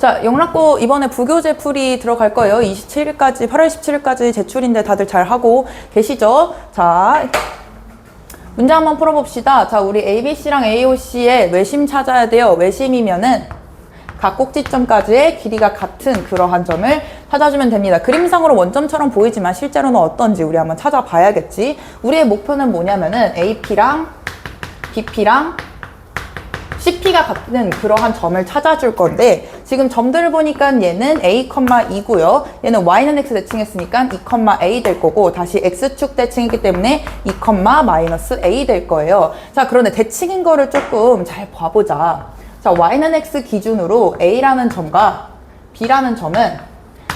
자, 영락고 이번에 부교재 풀이 들어갈 거예요. 27일까지, 8월 17일까지 제출인데 다들 잘 하고 계시죠? 자, 문제 한번 풀어봅시다. 자, 우리 ABC랑 AOC의 외심 찾아야 돼요. 외심이면은 각 꼭지점까지의 길이가 같은 그러한 점을 찾아주면 됩니다. 그림상으로 원점처럼 보이지만 실제로는 어떤지 우리 한번 찾아봐야겠지. 우리의 목표는 뭐냐면은 AP랑 BP랑 CP가 같은 그러한 점을 찾아줄 건데 지금 점들을 보니까 얘는 A, 2고요. 얘는 Y는 X 대칭했으니까 2, A 될 거고 다시 X축 대칭이기 때문에 2, 마이너스 A 될 거예요. 자 그런데 대칭인 거를 조금 잘 봐보자. 자 Y는 X 기준으로 A라는 점과 B라는 점은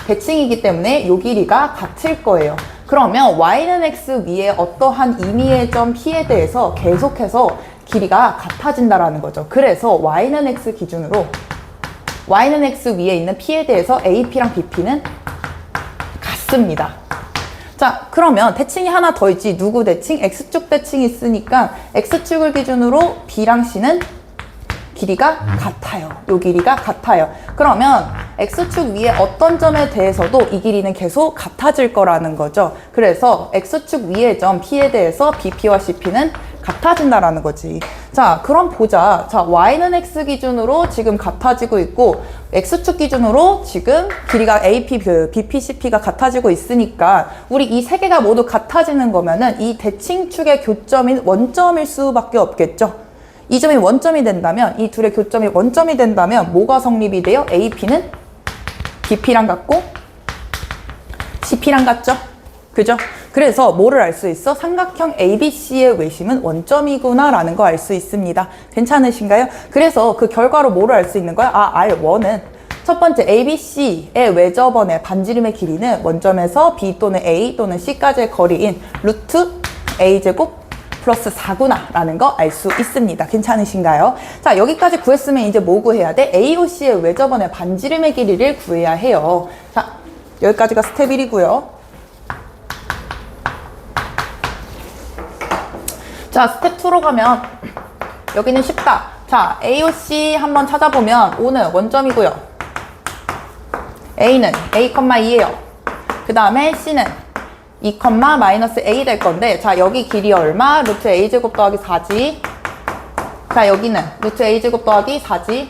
대칭이기 때문에 요 길이가 같을 거예요. 그러면 y는 x 위에 어떠한 임의의 점 p에 대해서 계속해서 길이가 같아진다라는 거죠. 그래서 y는 x 기준으로 y는 x 위에 있는 p에 대해서 ap랑 bp는 같습니다. 자, 그러면 대칭이 하나 더 있지. 누구 대칭? x축 대칭이 있으니까 x축을 기준으로 b랑 c는 길이가 같아요. 요 길이가 같아요. 그러면 x축 위에 어떤 점에 대해서도 이 길이는 계속 같아질 거라는 거죠. 그래서 x축 위의 점 p에 대해서 bp와 cp는 같아진다라는 거지. 자, 그럼 보자. 자, y는 x 기준으로 지금 같아지고 있고 x축 기준으로 지금 길이가 AP, 그 BP, CP가 같아지고 있으니까 우리 이 세 개가 모두 같아지는 거면은 이 대칭축의 교점인 원점일 수밖에 없겠죠. 이 점이 원점이 된다면 이 둘의 교점이 원점이 된다면 뭐가 성립이 돼요? AP는 BP랑 같고 CP랑 같죠? 그죠? 그래서 뭐를 알 수 있어? 삼각형 ABC의 외심은 원점이구나 라는 거 알 수 있습니다. 괜찮으신가요? 그래서 그 결과로 뭐를 알 수 있는 거야? 아, R1은 첫 번째 ABC의 외접원의 반지름의 길이는 원점에서 B 또는 A 또는 C까지의 거리인 루트 A제곱 플러스 4구나 라는 거 알 수 있습니다. 괜찮으신가요? 자, 여기까지 구했으면 이제 뭐 구해야 돼? AOC의 외접원의 반지름의 길이를 구해야 해요. 자, 여기까지가 스텝 1이고요. 자, 스텝 2로 가면 여기는 쉽다. 자, AOC 한번 찾아보면 O는 원점이고요. A는 A,2예요. 그 다음에 C는 2, 마이너스 A 될 건데 자 여기 길이 얼마? 루트 A 제곱 더하기 4지 자 여기는 루트 A 제곱 더하기 4지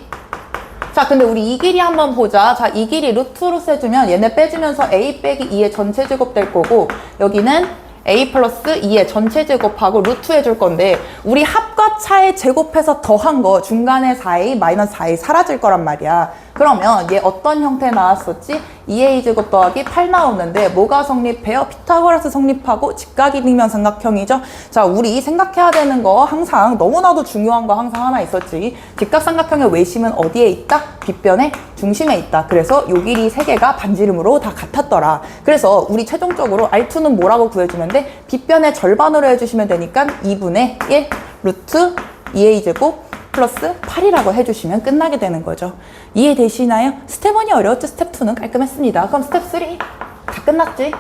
자 근데 우리 이 길이 한번 보자 자 이 길이 루트로 세주면 얘네 빼주면서 A 빼기 2의 전체 제곱 될 거고 여기는 A 플러스 2의 전체 제곱하고 루트 해줄 건데 우리 합과 차의 제곱해서 더한 거 중간에 4A 마이너스 4A 사라질 거란 말이야 그러면 얘 어떤 형태 나왔었지? 2A 제곱 더하기 8 나오는데 뭐가 성립해요? 피타고라스 성립하고 직각이등변 삼각형이죠. 자, 우리 생각해야 되는 거 항상 너무나도 중요한 거 항상 하나 있었지. 직각삼각형의 외심은 어디에 있다? 빗변의 중심에 있다. 그래서 요 길이 세 개가 반지름으로 다 같았더라. 그래서 우리 최종적으로 R2는 뭐라고 구해주면 돼? 빗변의 절반으로 해주시면 되니까 2분의 1 루트 2A 제곱 플러스 8이라고 해주시면 끝나게 되는 거죠. 이해 되시나요? 스텝 1이 어려웠죠? 스텝 2는 깔끔했습니다. 그럼 스텝 3? 다 끝났지?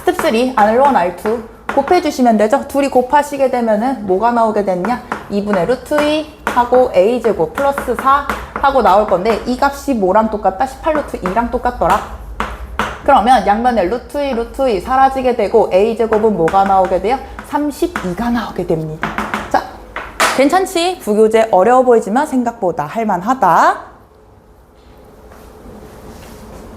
스텝 3, R1, R2 곱해주시면 되죠? 둘이 곱하시게 되면은 뭐가 나오게 됐냐? 2분의 루트 2 하고 A제곱 플러스 4 하고 나올 건데 이 값이 뭐랑 똑같다? 18루트 2랑 똑같더라. 그러면 양변에 루트 2, 루트 2 사라지게 되고 A제곱은 뭐가 나오게 돼요? 32가 나오게 됩니다. 자, 괜찮지? 부교재 어려워 보이지만 생각보다 할만하다.